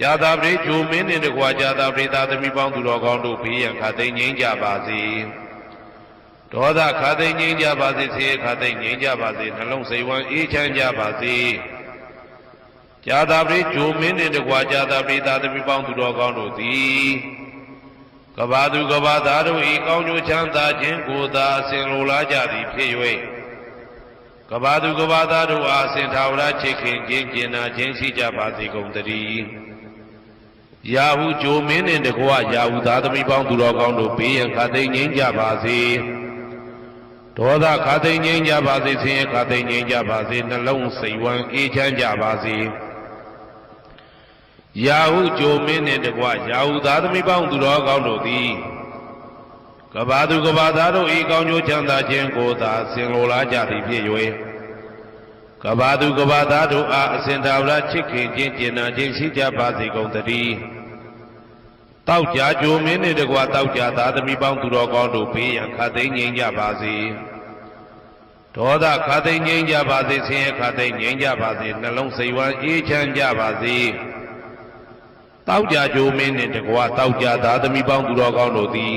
ကြာသာပရိဂျိုမင်းနှင့်တကွာကြာသာပရိသာသမီပေါင်းသူတော်ကောင်းတို့ဘေးရန်ခါသိမ်းငြိမ်းကြပါစေဒေါသခါသိမ်းငြိမ်းကြပါစေဆေးခါသိမ်းငြိမ်းကြပါစေနှလုံးစိတ်ဝမ်းအေးချမ်းကြပါစေကြာသာပရိဂျိုမင်းနှင့်တကွာကြာသာပရိသာသမီပေါင်းသူတော်ကောင်းတို့သည်ကဘာသူကဘာသားတို့ဤကောင်းကျိုးချမ်းသာခြင်းကိုသာအစဉ်လိုလားကြသည်ဖြစ်၍ကဘာသူကဘာသားတို့အားအစဉ်ထာဝရချစ်ခင်ခြင်းကျင်နာခြင်းရှိကြပါစေကုန်သတည်း ရာဟုဂျိုမင်းနှင့်တကွာရာဟုသားသမီးပေါင်းသူတော်ကောင်းတို့ဘေးရန်ခါသိမ်းငြိမ်းကြပါစေဒေါသခါသိမ်းငြိမ်းကြပါစေဆင်းရဲခါသိမ်းငြိမ်းကြပါစေနှလုံးစိတ်ဝမ်းအေးချမ်းကြပါစေရာဟုဂျိုမင်းနှင့်တကွရာဟုသားသမီးပေါင်းသူတော်ကောင်းတို့သည်ကဘာသူကဘာသားတို့ဤကောင်းကျိုးချမ်းသာခြင်းကိုသာဆင်လိုလားကြသည်ဖြစ်၍ ကဘာသူကဘာသားတို့အားအစဉ်သာဝရချစ်ခင်ခြင်းကျင်နာခြင်းရှိကြပါစေကုန်သတည်းတောက်ကြကြိုမင်းနှင့်တကွတောက်ကြသားသမီးပေါင်းသူတော်ကောင်းတို့ဘေးရန်ခတ်သိမ်းငြိမ်းကြပါစေဒေါသခတ်သိမ်းငြိမ်းကြပါစေဆင်းရဲခတ်သိမ်းငြိမ်းကြပါစေနှလုံးစိတ်ဝမ်းအေးချမ်းကြပါစေတောက်ကြကြိုမင်းနှင့်တကွတောက်ကြသားသမီးပေါင်းသူတော်ကောင်းတို့သည်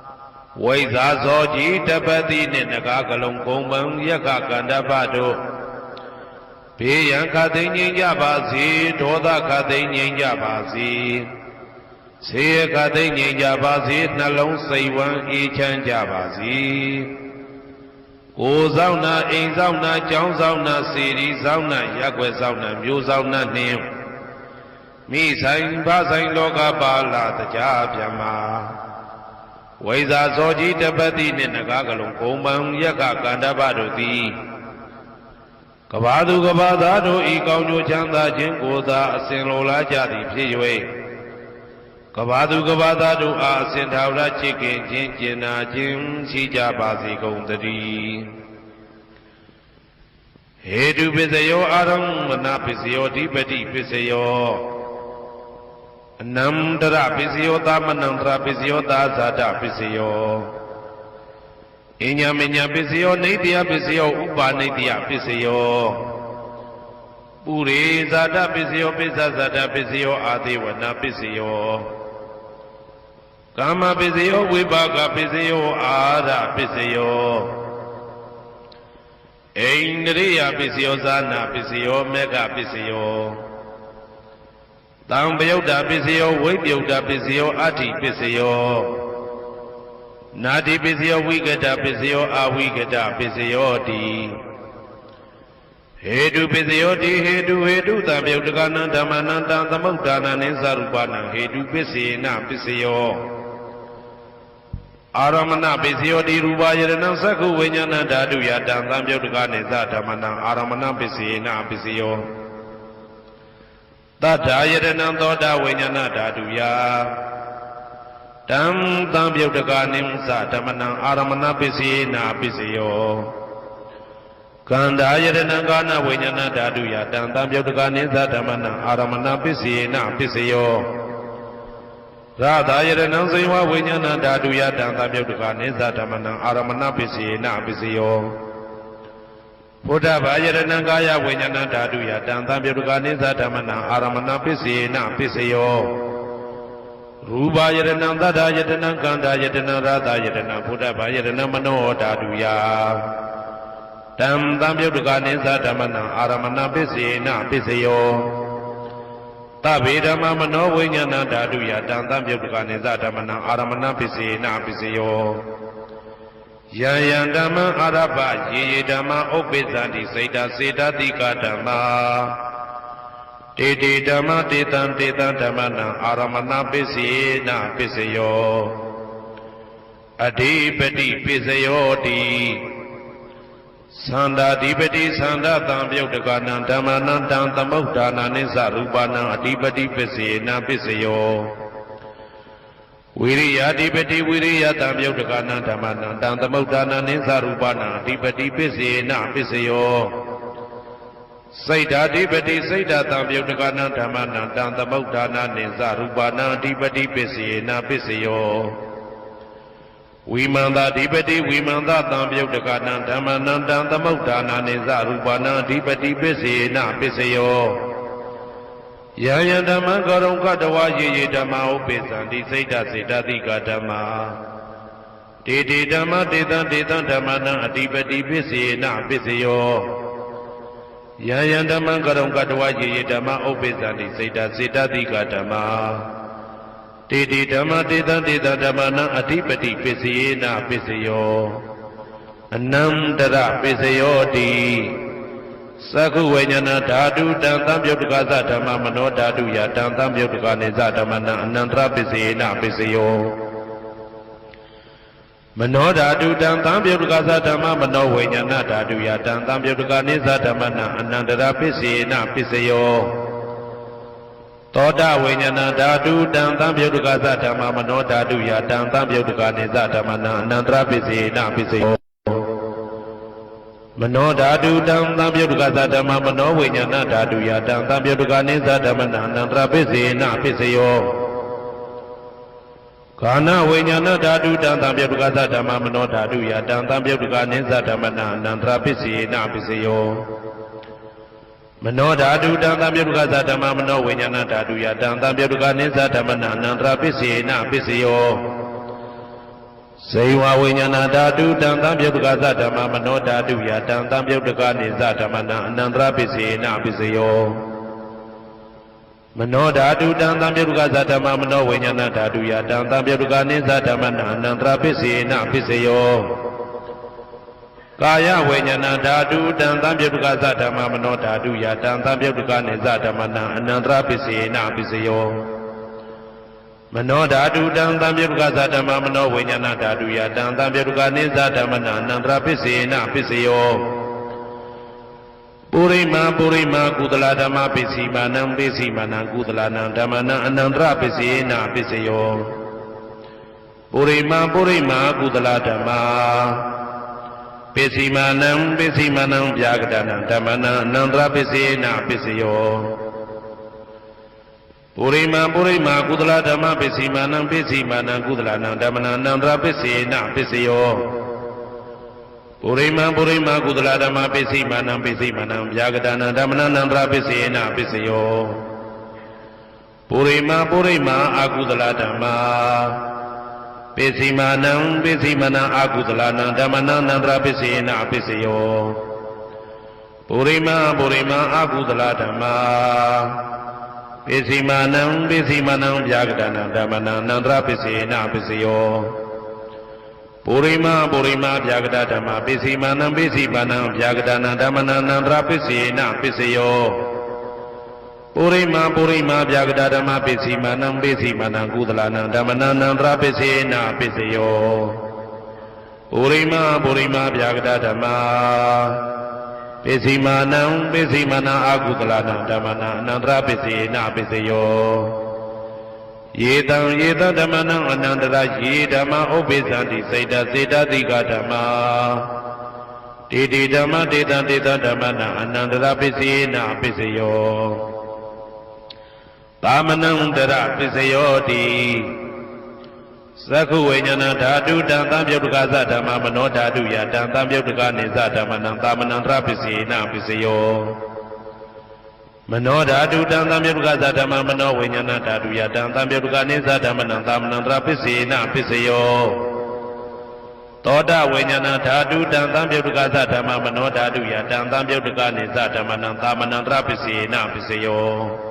ဝိဇာဇောကြီးတပတိနှင့်နဂါကလုံးကုံပံယက္ခကန္တပတို့ဘေးရန်ခတ်သိမ်းငြိမ်းကြပါစေဒေါသခတ်သိမ်းငြိမ်းကြပါစေဆေးခတ်သိမ်းငြိမ်းကြပါစေနှလုံးစိတ်ဝမ်းအေးချမ်းကြပါစေကိုယ်ဆောင်နာအိမ်ဆောင်နာကျောင်းဆောင်နာစေရီဆောင်နာရက်ွယ်ဆောင်နာမျိုးဆောင်နာနှင့်မိဆိုင်ဖဆိုင်လောကပါလာတကြဗျမ္မာ ဝိဇာဇောကြီးတပတိနှင့်နဂါကလုံးဂုံပံယက္ခကန္တပတို့သည်ကဘာသူကဘာသားတို့ဤကောင်းကျိုးချမ်းသာခြင်းကိုသာအစဉ်လိုလားကြသည်ဖြစ်၍ကဘာသူကဘာသားတို့အားအစဉ်ထာဝရချစ်ခင်ခြင်းကျင်နာခြင်းရှိကြပါစေကုန်သတည်းဟေတုပစ္စယောအာရမဏပစ္စယောဓိပတိပစ္စယော အနန္တရပစ္စယောသမနန္တရပစ္စယောသာဇာတပစ္စယောအညာမညာပစ္စယောနေတယပစ္စယောဥပါနေတယပစ္စယောပုရိဇာတပစ္စယောပိစ္ဆဇာတပစ္စယောအာသေဝနာပစ္စယောကာမပစ္စယောဝိပါကပစ္စယောအာရပစ္စယောအိန္ဒြိယပစ္စယောဇာနာပစ္စယောမေဃပစ္စယော တံပယုတ်တာပစ္စယောဝိပယုတ်တာပစ္စယောအဋ္ဌိပစ္စယောနာတိပစ္စယောဝိကတပစ္စယောအဝိကတပစ္စယောတိဟေတုပစ္စယောတိဟေတုဟေတုတံပယုတ်တကနံဓမ္မနံတံသမုဋ္ဌာနံနိသရူပနံဟေတုပစ္စေနပစ္စယောအာရမဏပစ္စယောတိရူပယရဏံသက္ခုဝိညာဏဓာတုယတံသံပယုတ်တကနိသဓမ္မနံအာရမဏပစ္စေနပစ္စယော တတ္ထာယတနံသောတာဝိညာဏဓာတုယတံသံပြုတ်တကနိမ္စဓမ္မနံအာရမဏပစ္စယေနာပစ္စယောကန္တာယတနံကာနဝိညာဏဓာတုယတံသံပြုတ်တကနိသဓမ္မနံအာရမဏပစ္စယေနာပစ္စယောရသာယတနံဇေဝဝိညာဏဓာတုယတံသံပြုတ်တကနိသဓမ္မနံအာရမဏပစ္စယေနာပစ္စယော ဘုဒ္ဓဘာယရဏံကာယဝိညာဏဓာတုယတံသံပြုတကနိသဓမ္မနံအာရမဏပစ္စေနပစ္စယောရူပယရဏံသတ္တယတနံကန္တာယတနံရသယတနံဘုဒ္ဓဘာယရဏံမနောဓာတုယတံသံပြုတကနိသဓမ္မနံအာရမဏပစ္စေနပစ္စယောသဗ္ဗေဓမ္မမနောဝိညာဏဓာတုယတံသံပြုတကနိသဓမ္မနံအာရမဏပစ္စေနပစ္စယော ယံယံဓမ္မအာရပယေယေဓမ္မဥပ္ပိသန္တိစေတစေတတိကဓမ္မာတေတေဓမ္မတေတံတေတံဓမ္မနံအာရမဏပစ္စေနပစ္စယောအဓိပတိပစ္စယောတိသန္တာဓိပတိသန္တာတံပြုတ်တကနံဓမ္မနံတံသမုဋ္ဌာနာနိသရူပနံအဓိပတိပစ္စေနပစ္စယော ဝိရိယအဓိပတိဝိရိယတံပြုတ်တကနာဓမ္မနံတံသမုဋ္ဌာနနိသရူပနာအဓိပတိပစ္စေနပစ္စယောစိတ်ဓာတိပတိစိတ်ဓာတံပြုတ်တကနာဓမ္မနံတံသမုဋ္ဌာနနိသရူပနာအဓိပတိပစ္စေနပစ္စယောဝိမန္တာဓိပတိဝိမန္တာတံပြုတ်တကနာဓမ္မနံတံသမုဋ္ဌာနနိသရူပနာအဓိပတိပစ္စေနပစ္စယော ယံယံဓမ္မကရုံကတဝါယေယေဓမ္မဥပိသံတိစိတ်တစေတတိကဓမ္မာတေတေဓမ္မတေတံတေတံဓမ္မနံအတိပတိပစ္စေနပစ္စယောယံယံဓမ္မကရုံကတဝါယေယေဓမ္မဥပိသံတိစိတ်တစေတတိကဓမ္မာတေတေဓမ္မတေတံတေတံဓမ္မနံအတိပတိပစ္စယေနပစ္စယောအနန္တရပစ္စယောတိ သက္ခုဝိညာဏဓာတုတံသံပြုတ်တကသဓမ္မမနောဓာတုယတံသံပြုတ်တကနေသဓမ္မနံအနန္တရပစ္စေနပစ္စယောမနောဓာတုတံသံပြုတ်တကသဓမ္မမနောဝိညာဏဓာတုယတံသံပြုတ်တကနေသဓမ္မနံအနန္တရပစ္စေနပစ္စယောသောတဝိညာဏဓာတုတံသံပြုတ်တကသဓမ္မမနောဓာတုယတံသံပြုတ်တကနေသဓမ္မနံအနန္တရပစ္စေနပစ္စယော မနောဓာတုတံသံပြုတ်ကသဓမ္မမနောဝိညာဏဓာတုယတံသံပြုတ်ကနိသဓမ္မနအနန္တရပစ္စေနပစ္စယောခန္ဓာဝိညာဏဓာတုတံသံပြုတ်ကသဓမ္မမနောဓာတုယတံသံပြုတ်ကနိသဓမ္မနအနန္တရပစ္စေနပစ္စယောမနောဓာတုတံသံပြုတ်ကသဓမ္မမနောဝိညာဏဓာတုယတံသံပြုတ်ကနိသဓမ္မနအနန္တရပစ္စေနပစ္စယော ဇေဝဝိညာဏဓာတုတံသံပြုတ်ကသဓမ္မမနောဓာတုယတံသံပြုတ်ကနိသဓမ္မနံအနန္တရပစ္စေနပစ္စယောမနောဓာတုတံသံပြုတ်ကသဓမ္မမနောဝိညာဏဓာတုယတံသံပြုတ်ကနိသဓမ္မနံအနန္တရပစ္စေနပစ္စယောကာယဝိညာဏဓာတုတံသံပြုတ်ကသဓမ္မမနောဓာတုယတံသံပြုတ်ကနိသဓမ္မနံအနန္တရပစ္စေနပစ္စယော မနောဓာတုတံသံပြုတ်ကသဓမ္မမနောဝိညာဏဓာတုယတံသံပြုတ်ကနိသဓမ္မနာအနန္တရပစ္စေနပစ္စယောပုရိမာပုရိမာကုသလဓမ္မပစ္စည်းမာနံပစ္စည်းမာနံကုသလနံဓမ္မနံအနန္တရပစ္စေနပစ္စယောပုရိမာပုရိမာကုသလဓမ္မာပစ္စည်းမာနံပစ္စည်းမာနံဗျာကတနံဓမ္မနံအနန္တရပစ္စေနပစ္စယော ပုရိမာပုရိမာကုသလဓမ္မပစ္စည်းမာနံပစ္စည်းမာနံကုသလနံဓမ္မနံနန္တရပစ္စေနပစ္စယောပုရိမာပုရိမာကုသလဓမ္မပစ္စည်းမာနံပစ္စည်းမာနံဗျာကတနံဓမ္မနံနန္တရပစ္စေနပစ္စယောပုရိမာပုရိမာအာကုသလဓမ္မာပစ္စည်းမာနံပစ္စည်းမာနံအာကုသလနံဓမ္မနံနန္တရပစ္စေနပစ္စယောပုရိမာပုရိမာအာကုသလဓမ္မာ ပိစီမာနံပိစီမာနံဗျာကတနံဓမ္မနံနန္တရပိစေနပိစယောပုရိမာပုရိမာဗျာကတဓမ္မပိစီမာနံပိစီမာနံဗျာကတနံဓမ္မနံနန္တရပိစေနပိစယောပုရိမာပုရိမာဗျာကတဓမ္မပိစီမာနံပိစီမာနံကုသလနံဓမ္မနံနန္တရပိစေနပိစယောပုရိမာပုရိမာဗျာကတဓမ္မ ပိစီမာနံပိစီမာနံအာကုသလနံဓမ္မနံအနန္တရပိစေနပိစယောယေတံယေတဓမ္မနံအနန္တရယေဓမ္မဥပိသန္တိစိတ်တစေတတိကဓမ္မာတေတိဓမ္မတေတံတေတဓမ္မနံအနန္တရပိစေနပိစယောသာမနံတရပိစယောတိ သက္ခုဝိညာဏဓာတုတံသံပြုတ်တကသဓမ္မမနောဓာတုယတံသံပြုတ်တကနေသဓမ္မနံသာမဏံတရပစ္စေနပစ္စယောမနောဓာတုတံသံပြုတ်တကသဓမ္မမနောဝိညာဏဓာတုယတံသံပြုတ်တကနေသဓမ္မနံသာမဏံတရပစ္စေနပစ္စယောသောတဝိညာဏဓာတုတံသံပြုတ်တကသဓမ္မမနောဓာတုယတံသံပြုတ်တကနေသဓမ္မနံသာမဏံတရပစ္စေနပစ္စယော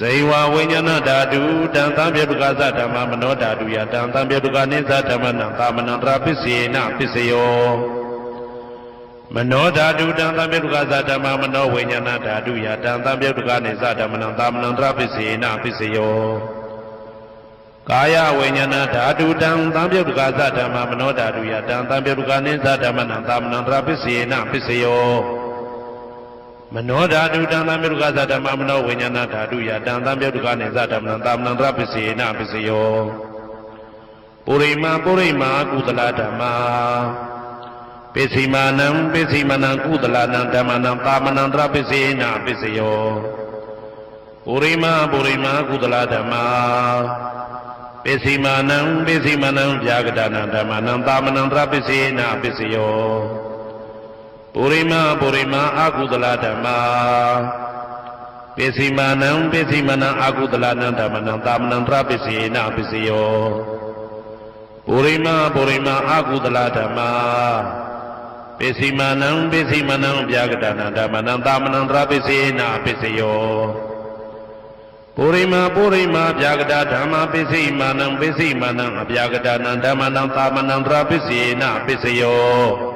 ဇိဝဝိညာဏဓာတုတံသံပြေတုကသဓမ္မမနောဓာတုယတံသံပြေတုကနိသဓမ္မနံသာမဏံတရာပစ္စေနပစ္စယောမနောဓာတုတံသံပြေတုကသဓမ္မမနောဝိညာဏဓာတုယတံသံပြေတုကနိသဓမ္မနံသာမဏံတရာပစ္စေနပစ္စယောကာယဝိညာဏဓာတုတံသံပြေတုကသဓမ္မမနောဓာတုယတံသံပြေတုကနိသဓမ္မနံသာမဏံတရာပစ္စေနပစ္စယော မနောဓာတုတံသံမြုကသဓမ္မမနောဝိညာဏဓာတုယတံသံမြုကနေသဓမ္မနံသာမဏံတရပစ္စေနပစ္စယောပုရိမာပုရိမာကုသလဓမ္မာပစ္စည်းမာနံပစ္စည်းမနံကုသလနံဓမ္မနံသာမဏံတရပစ္စေနပစ္စယောပုရိမာပုရိမာကုသလဓမ္မာပစ္စည်းမာနံပစ္စည်းမနံဗျာဂဒနံဓမ္မနံသာမဏံတရပစ္စေနပစ္စယော ပုရိမပုရိမအာကုသလဓမ္မာပစ္စည်းမာနံပစ္စည်းမနံအာကုသလနံဓမ္မနံတာမနံတရပစ္စယေနပစ္စယောပုရိမပုရိမအာကုသလဓမ္မာပစ္စည်းမာနံပစ္စည်းမနံဗျာကတနံဓမ္မနံတာမနံတရပစ္စယေနပစ္စယောပုရိမပုရိမဗျာကတဓမ္မပစ္စည်းမာနံပစ္စည်းမနံအဗျာကတနံဓမ္မနံတာမနံတရပစ္စယေနပစ္စယော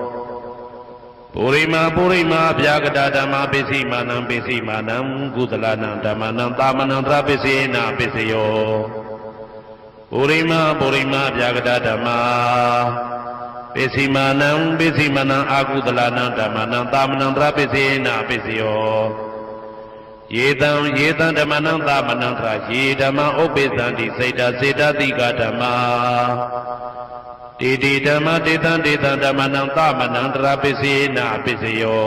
ပုရိမာပုရိမာဗျာကတာဓမ္မာပစ္စည်းမာနံပစ္စည်းမာနံကုသလနံဓမ္မနံတာမနံသရပစ္စေနပစ္စယောပုရိမာပုရိမာဗျာကတာဓမ္မာပစ္စည်းမာနံပစ္စည်းမာနံအာကုသလနံဓမ္မနံတာမနံသရပစ္စေနပစ္စယောယေတံယေတံဓမ္မနံတာမနံသရယေဓမ္မဥပ္ပိသန္တိစေတစေတတိကဓမ္မာ တိတိဓမ္မတေတံတေတံဓမ္မနံသမနံတရာပစ္စေနပစ္စယော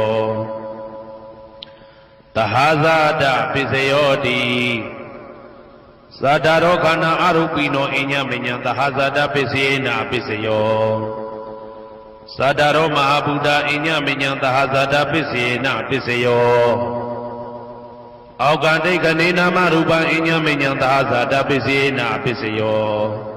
တဟာဇာတပစ္စယောတိဇာတာရောခန္ဓာအရုပိနောအညမညံတဟာဇာတပစ္စေနပစ္စယောဇာတာရောမဟာဗုဒ္ဓအညမညံတဟာဇာတပစ္စေနပစ္စယောအောက်ကတိတ်ကနေနာမရူပံအညမညံတဟာဇာတပစ္စေနပစ္စယော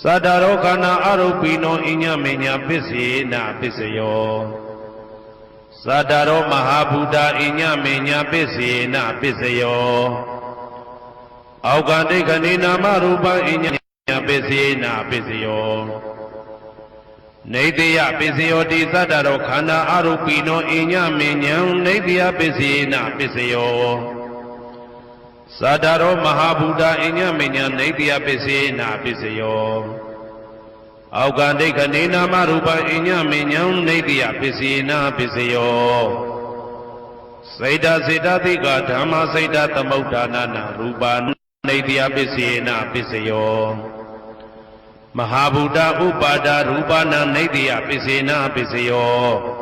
သတ္တရောခန္ဓာအရုပိနောအညမေညာပစ္စေနပစ္စယောသတ္တရောမဟာဘူတာအညမေညာပစ္စေနပစ္စယောအောက်ကတိခဏိနာမရူပအညညာပစ္စေနပစ္စယောနေတယပစ္စယောတိသတ္တရောခန္ဓာအရုပိနောအညမေညာနေတယပစ္စေနပစ္စယော သတ္တရောမဟာဘူတာအညမေညာနေတယပစ္စေနပစ္စယောအောက်ကဒိဋ္ဌနေနာမရူပအညမေညာနေတယပစ္စေနပစ္စယောစေတစေတသိကဓမ္မစေတသမုဋ္ဌာနနာရူပနေတယပစ္စေနပစ္စယောမဟာဘူတာဥပါဒရူပနာနေတယပစ္စေနပစ္စယော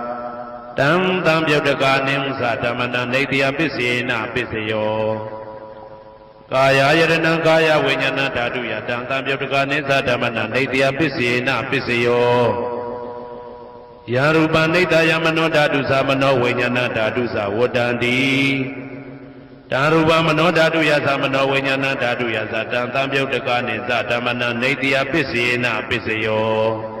တံတံပြုတ်တကာနိသဓမ္မနံနေတယပစ္စေနပစ္စယောကာယယရဏံကာယဝိညာဏဓာတုယတံတံပြုတ်တကာနိသဓမ္မနံနေတယပစ္စေနပစ္စယောယာရူပနိတယမနောဓာတုသမနောဝိညာဏဓာတုသဝတ္တန္တိတံရူပမနောဓာတုယသမနောဝိညာဏဓာတုယသတံတံပြုတ်တကာနိသဓမ္မနံနေတယပစ္စေနပစ္စယော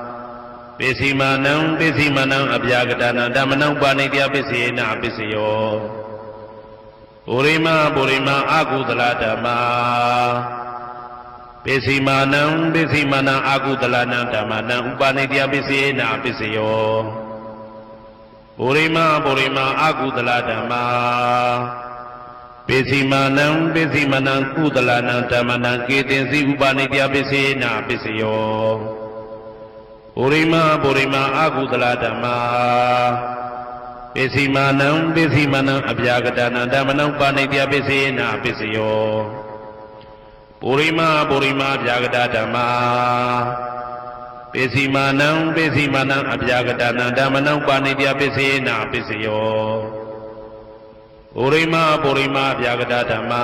ပိစီမာနံပိစီမာနံအပြာကတနာဓမ္မနံပါဏိတယပစ္စယေနပစ္စယောပုရိမပုရိမာအကုသလဓမ္မာပိစီမာနံပိစီမာနံအကုသလနံဓမ္မနံဥပါဏိတယပစ္စယေနပစ္စယောပုရိမပုရိမာအကုသလဓမ္မာပိစီမာနံပိစီမာနံကုသလနံဓမ္မနံကေတင်စီဥပါဏိတယပစ္စယေနပစ္စယော ပုရိမပုရိမာအကုသလဓမ္မာပိစီမာနံပိစီမာနံအပြာကတနာဓမ္မနံပါဏိတယပစ္စယေနပစ္စယောပုရိမပုရိမာပြာကတဓမ္မာပိစီမာနံပိစီမာနံအပြာကတနာဓမ္မနံပါဏိတယပစ္စယေနပစ္စယောပုရိမပုရိမာပြာကတဓမ္မာ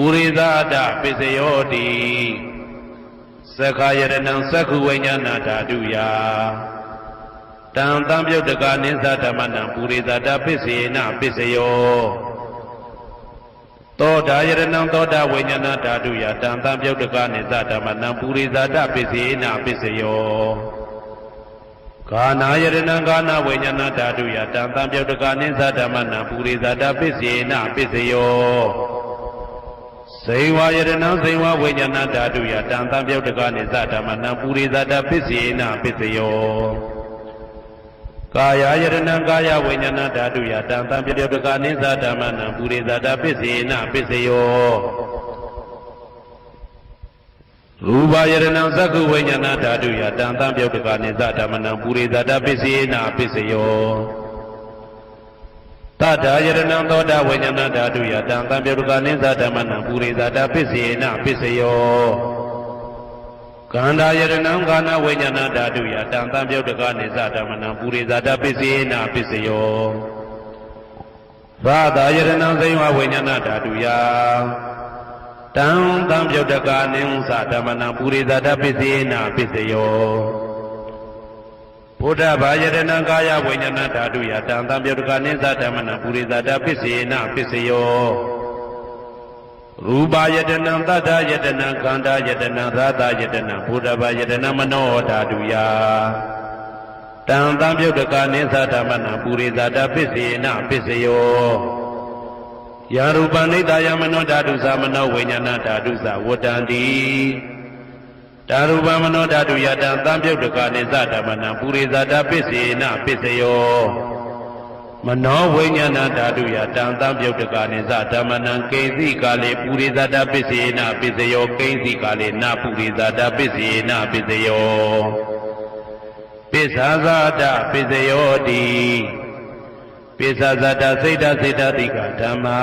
ပုရိသဒပစ္စယောတိသက္ခာယရဏံသက္ခုဝိညာဏဓာတုယတံတံပြုတ်တကနိသဓမ္မနံပုရိသဒပစ္စေနာပစ္စယောသောတာယရဏံသောတာဝိညာဏဓာတုယတံတံပြုတ်တကနိသဓမ္မနံပုရိသဒပစ္စေနာပစ္စယောကာနာယရဏံကာနာဝိညာဏဓာတုယတံတံပြုတ်တကနိသဓမ္မနံပုရိသဒပစ္စေနာပစ္စယော ဇိဝယရဏံဇိဝဝိညာဏဓာတုယတံတံပြုတ်တကနိသဓမ္မနံပုရိသဒပစ္စေနာပစ္စယောကာယယရဏံကာယဝိညာဏဓာတုယတံတံပြပြပကနိသဓမ္မနံပုရိသတာပစ္စေနပစ္စယောရူပယရဏံသက္ကုဝိညာဏဓာတုယတံတံပြပြပကနိသဓမ္မနံပုရိသတာပစ္စေနပစ္စယော တတယရဏံသောတာဝိညာဏဓာတုယတံတံပြပြပကနိသဓမ္မနံပုရိသတာပစ္စေနပစ္စယောကန္တာယရဏံကာနဝိညာဏဓာတုယတံတံပြုတ်တကနိသဓမ္မနံပုရိသတာပစ္စေနပစ္စယောသာသာယရဏံသိဝဝိညာဏဓာတုယတံတံပြုတ်တကနိသဓမ္မနံပုရိသတာပစ္စေနပစ္စယော ဘုဒ္ဓဘာယရဏံကာယဝိညာဏဓာတုယတံတံပြုတ်တကနိသဓမ္မနံပုရိသတာပစ္စေနပစ္စယောရူပယတနံတတ္ထယတနံခန္ဓာယတနံသာသယတနံဘုဒ္ဓဘာယတနံမနောဓာတုယတံတံပြုတ်တကနိသဓမ္မနံပုရိသတာပစ္စေနပစ္စယောယာရူပနိတယမနောဓာတုသမနောဝိညာဏဓာတုသဝတ္တန္တိ ဓာရူပမနောဓာတုယတံတံပြုတ်တကနိသဓမ္မနံပုရိသတာပစ္စေနပစ္စယောမနောဝိညာဏဓာတုယတံတံပြုတ်တကနိသဓမ္မနံကိဉ္စီကာလေပုရိသတာပစ္စေနပစ္စယောကိဉ္စီကာလေနပုရိသတာပစ္စေနပစ္စယောပိစ္ဆာဇာတပစ္စယောတိပိစ္ဆာဇာတစိတ်တစိတ်တတိကဓမ္မာ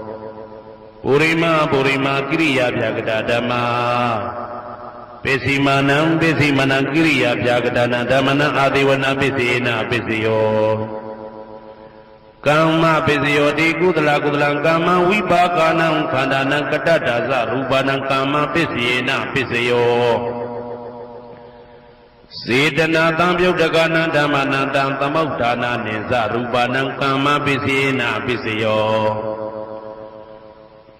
ပုရိမာပုရိမာကိရိယာပြကတာဓမ္မာပိစီမာနံပိစီမနံကိရိယာပြာကတနာဓမ္မနံအာတိဝနာပိစေနပိစယောကမ္မပိစယောတိကုသလကုသလံကမ္မဝိပါကနံခန္ဓာနံကတ္တတာသရူပနံကမ္မပိစေနပိစယောစေတနာတံပြုတ်တကနံဓမ္မနံတံသမုဋ္ဌာနာနိသရူပနံကမ္မပိစေနပိစယော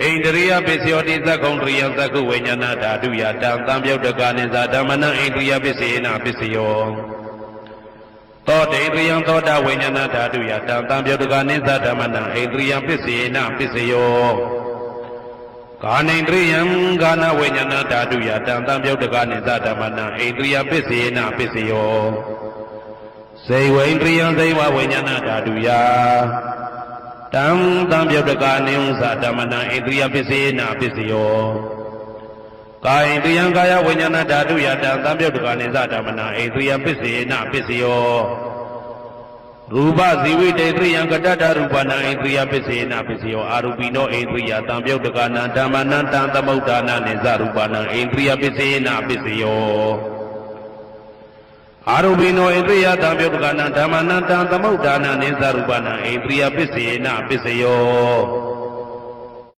ဣန္ဒရိယပစ္စယောတိသက္ကုံတရိယသက္ကုဝိညာဏဓာတုယတံတံပြုတ်တကနိသဓမ္မနံဣန္ဒရိယပစ္စေနပစ္စယောသောတေတရိယသောတာဝိညာဏဓာတုယတံတံပြုတ်တကနိသဓမ္မနံဣန္ဒရိယပစ္စေနပစ္စယောကာနိန္ဒရိယံကာနဝိညာဏဓာတုယတံတံပြုတ်တကနိသဓမ္မနံဣန္ဒြိယပစ္စေနပစ္စယောဇေဝိန္ဒရိယံဇေဝဝိညာဏဓာတုယ တံတံပြုတ်တကနိသဓမ္မနံဣန္ဒြိယပစ္စေနပစ္စယောကာယိန္ဒရိယံကာယဝိညာဏဓာတုယတံတံပြုတ်တကနိသဓမ္မနံဣန္ဒြိယပစ္စေနပစ္စယောရူပဇီဝိတေတရိယံကတ္တတရူပနာဣန္ဒြိယပစ္စေနပစ္စယောအာရူပိနောဣန္ဒြိယတံပြုတ်တကနာဓမ္မနံတံသမုဋ္ဌာနာနိသရူပနာဣန္ဒြိယပစ္စေနပစ္စယော အာရူပိနောဣန္ဒြိယတံပြုတ်တကနာဓမ္မနံတံသမုဋ္ဌာနာနိသရူပနာဣန္ဒြိယပစ္စေနပစ္စယော